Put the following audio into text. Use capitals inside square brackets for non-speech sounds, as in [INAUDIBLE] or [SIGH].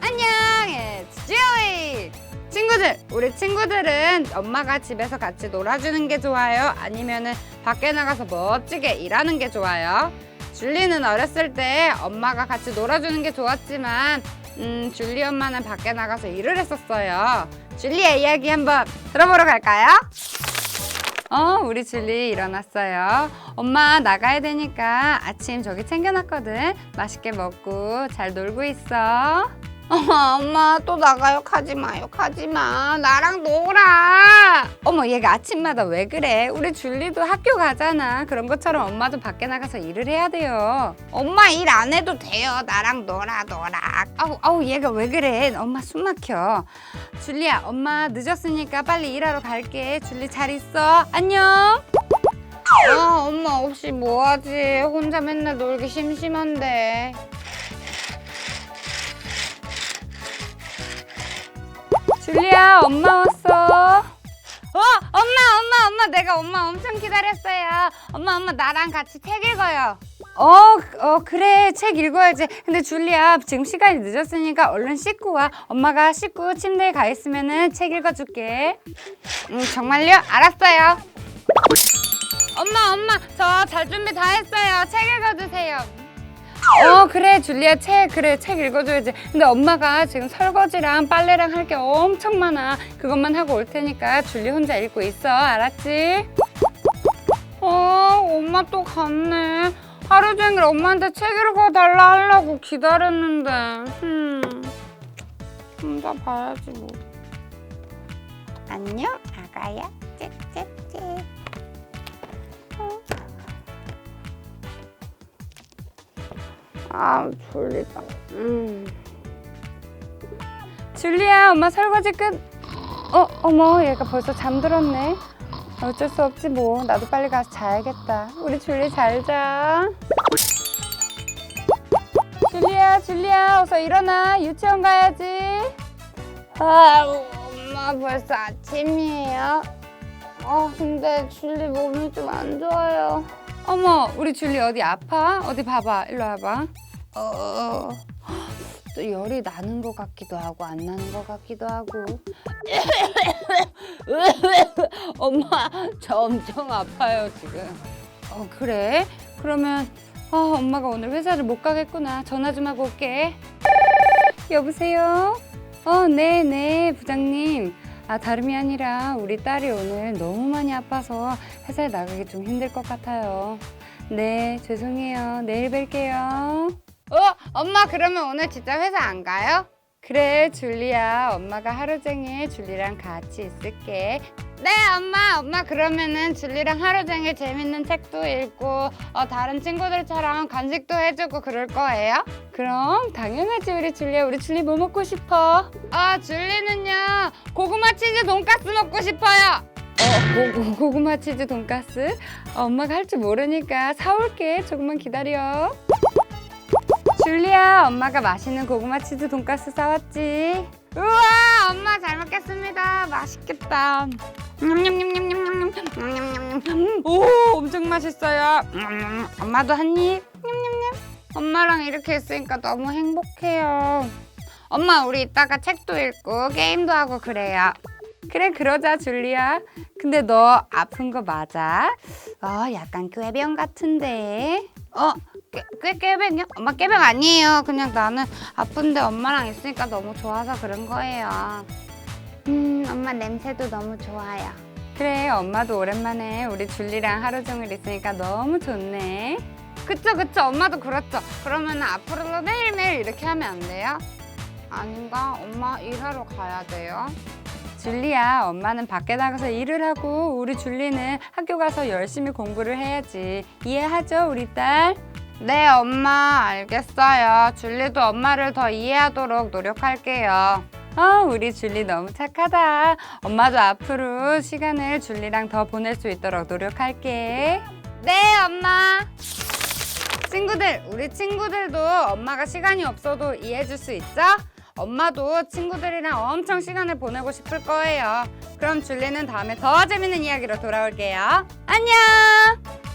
안녕, it's Joey. 친구들, 우리 친구들은 엄마가 집에서 같이 놀아주는 게 좋아요? 아니면은 밖에 나가서 멋지게 일하는 게 좋아요? 줄리는 어렸을 때 엄마가 같이 놀아주는 게 좋았지만, 음, 줄리 엄마는 밖에 나가서 일을 했었어요. 줄리의 이야기 한번 들어보러 갈까요? 어, 우리 줄리 일어났어요. 엄마 나가야 되니까 아침 저기 챙겨놨거든. 맛있게 먹고 잘 놀고 있어. 어머, 엄마 또 나가요. 가지 마요. 가지 마. 나랑 놀아. 어머, 얘가 아침마다 왜 그래? 우리 줄리도 학교 가잖아. 그런 것처럼 엄마도 밖에 나가서 일을 해야 돼요. 엄마 일 안 해도 돼요. 나랑 놀아, 놀아. 아우, 아우, 얘가 왜 그래? 엄마 숨 막혀. 줄리야, 엄마 늦었으니까 빨리 일하러 갈게. 줄리 잘 있어. 안녕. 아, 엄마 없이 뭐하지? 혼자 맨날 놀기 심심한데. 줄리야, 엄마 왔어. 어, 엄마, 엄마, 엄마, 내가 엄마 엄청 기다렸어요. 엄마, 엄마, 나랑 같이 책 읽어요. 어, 어, 그래, 책 읽어야지. 근데 줄리야, 지금 시간이 늦었으니까 얼른 씻고 와. 엄마가 씻고 침대에 가 있으면은 책 읽어줄게. 음, 정말요? 알았어요. 엄마, 엄마, 저 잘 준비 다 했어요. 책 읽어주세요. 어 그래 줄리아 책 그래 책 읽어줘야지. 근데 엄마가 지금 설거지랑 빨래랑 할 게 엄청 많아. 그것만 하고 올 테니까 줄리 혼자 읽고 있어. 알았지? 어 엄마 또 갔네. 하루 종일 엄마한테 책 읽어달라 하려고 기다렸는데. 음 혼자 봐야지 뭐. 안녕 아가야. 짹짹 아 졸리다. 음. 줄리야, 엄마 설거지 끝. 어, 어머, 얘가 벌써 잠들었네. 어쩔 수 없지 뭐. 나도 빨리 가서 자야겠다. 우리 줄리 잘 자. 줄리야, 줄리야, 어서 일어나. 유치원 가야지. 아, 엄마 벌써 아침이에요. 어, 근데 줄리 몸이 좀 안 좋아요. 어머, 우리 줄리 어디 아파? 어디 봐봐. 일로 와봐. 어, 또 열이 나는 것 같기도 하고 안 나는 것 같기도 하고. [LAUGHS] 엄마, 저 엄청 아파요 지금. 어 그래? 그러면 아, 엄마가 오늘 회사를 못 가겠구나. 전화 좀 하고 올게. 여보세요? 어, 네, 네, 부장님. 아, 다름이 아니라 우리 딸이 오늘 너무 많이 아파서 회사에 나가기 좀 힘들 것 같아요. 네, 죄송해요. 내일 뵐게요. 어, 엄마 그러면 오늘 진짜 회사 안 가요? 그래, 줄리야. 엄마가 하루 종일 줄리랑 같이 있을게. 네, 엄마. 엄마 그러면은 줄리랑 하루 종일 재밌는 책도 읽고 어, 다른 친구들처럼 간식도 해주고 그럴 거예요? 그럼 당연하지 우리 줄리야. 우리 줄리 뭐 먹고 싶어? 아, 줄리는요. 고구마 치즈 돈까스 먹고 싶어요. 어, 고, 고, 고구마 치즈 돈까스? 어, 엄마가 할 줄 모르니까 사올게. 조금만 기다려. 줄리야, 엄마가 맛있는 고구마 치즈 돈까스 사왔지. 우와, 엄마 잘 먹겠습니다. 맛있겠다. 오, 엄청 맛있어요. 엄마도 한 입. 엄마랑 이렇게 있으니까 너무 행복해요. 엄마, 우리 이따가 책도 읽고 게임도 하고 그래요. 그래, 그러자, 줄리야. 근데 너 아픈 거 맞아? 어, 약간 꾀병 같은데. 어, 꾀, 꾀, 꾀병이요? 엄마 꾀병 아니에요. 그냥 나는 아픈데 엄마랑 있으니까 너무 좋아서 그런 거예요. 음, 엄마 냄새도 너무 좋아요. 그래, 엄마도 오랜만에 우리 줄리랑 하루 종일 있으니까 너무 좋네. 그쵸, 그쵸. 엄마도 그렇죠. 그러면 앞으로도 매일매일 이렇게 하면 안 돼요? 아닌가? 엄마 일하러 가야 돼요. 줄리야, 엄마는 밖에 나가서 일을 하고 우리 줄리는 학교 가서 열심히 공부를 해야지. 이해하죠, 우리 딸? 네, 엄마, 알겠어요. 줄리도 엄마를 더 이해하도록 노력할게요. 아, 우리 줄리 너무 착하다. 엄마도 앞으로 시간을 줄리랑 더 보낼 수 있도록 노력할게. 네, 엄마. 친구들, 우리 친구들도 엄마가 시간이 없어도 이해해 줄 수 있죠? 엄마도 친구들이랑 엄청 시간을 보내고 싶을 거예요. 그럼 줄리는 다음에 더 재밌는 이야기로 돌아올게요. 안녕!